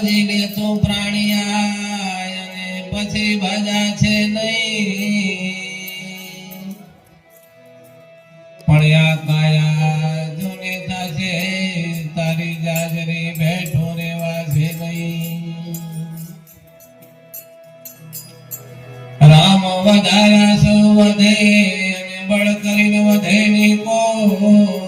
ભજી લે તું પ્રાણિયા અને પછી ભજા છે નહીં. પડ્યા કાયા જૂને થશે, તારી જાજરી બેઠું રેવાશે નહીં. રામ વધારા સૌ વધે અને બળ કરીને વધે નહીં કોઈ.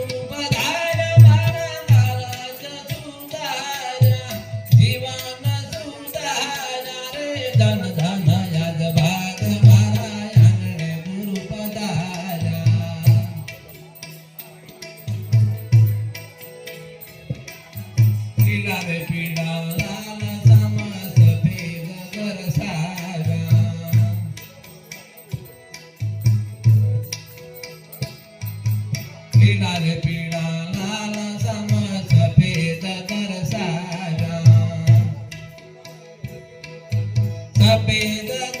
Pena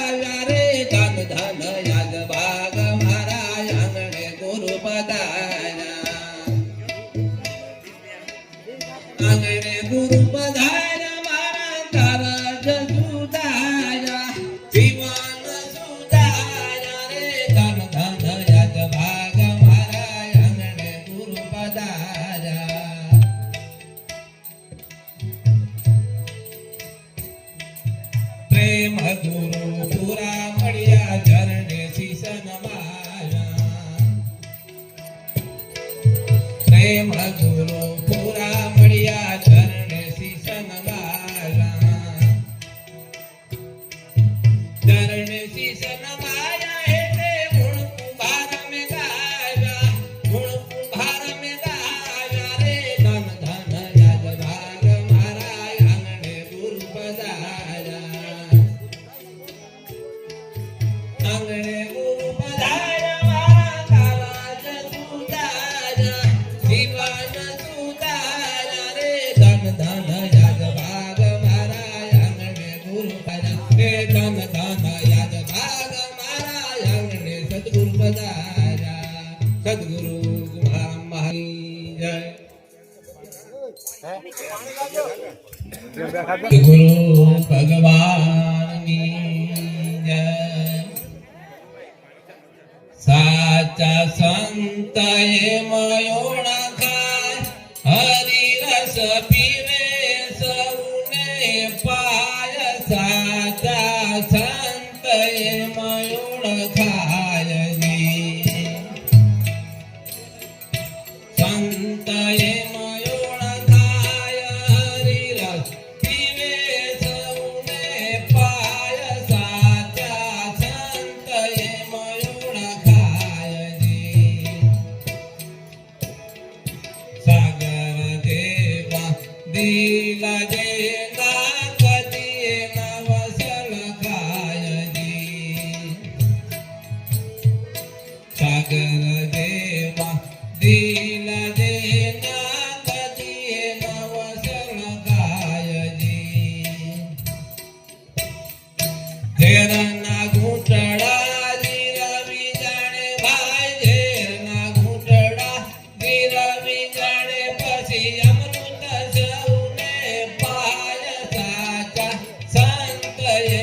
પ્રેમ ગુરુ પુરા મળ્યા ચરણે શીશન માયા પ્રેમ ગુરુ સદગુરુ બધારા સદગુરુ ગુણારામ મહારી જય ગુરુ ભગવાનની જય સાચા સંતએ મયોણ ખાય રસ પીવે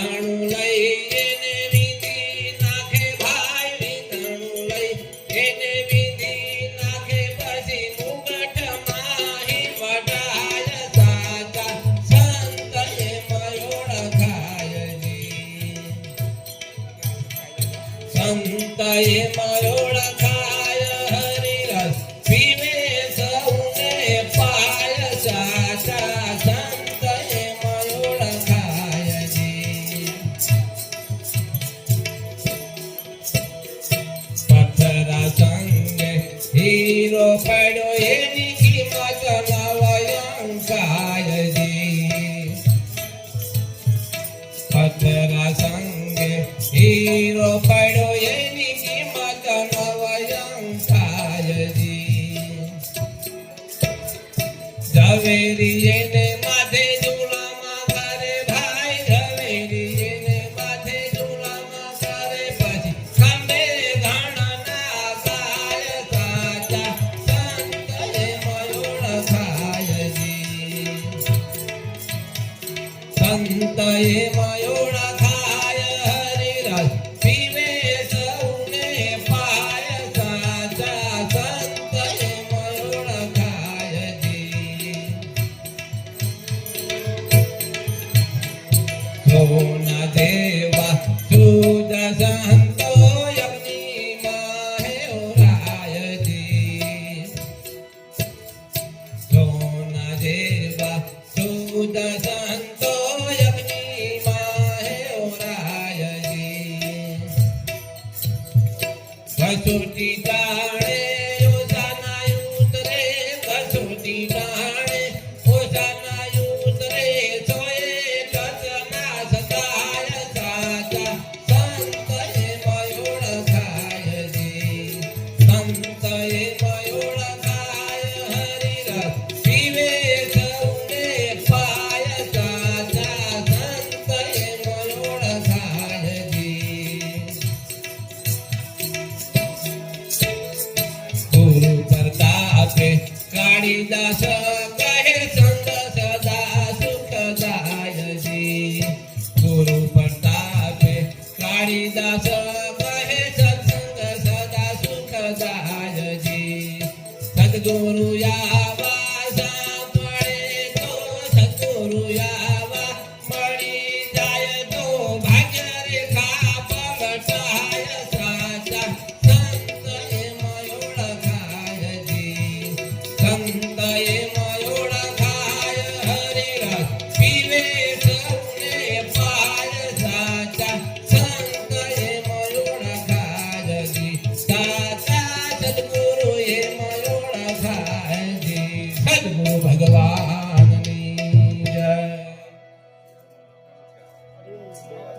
down lay నీలో పడో ఏమి ছুটি দাঁড়ে गोविंदास कहे सत्संग सदा सुख सहायजी सद्गुरु या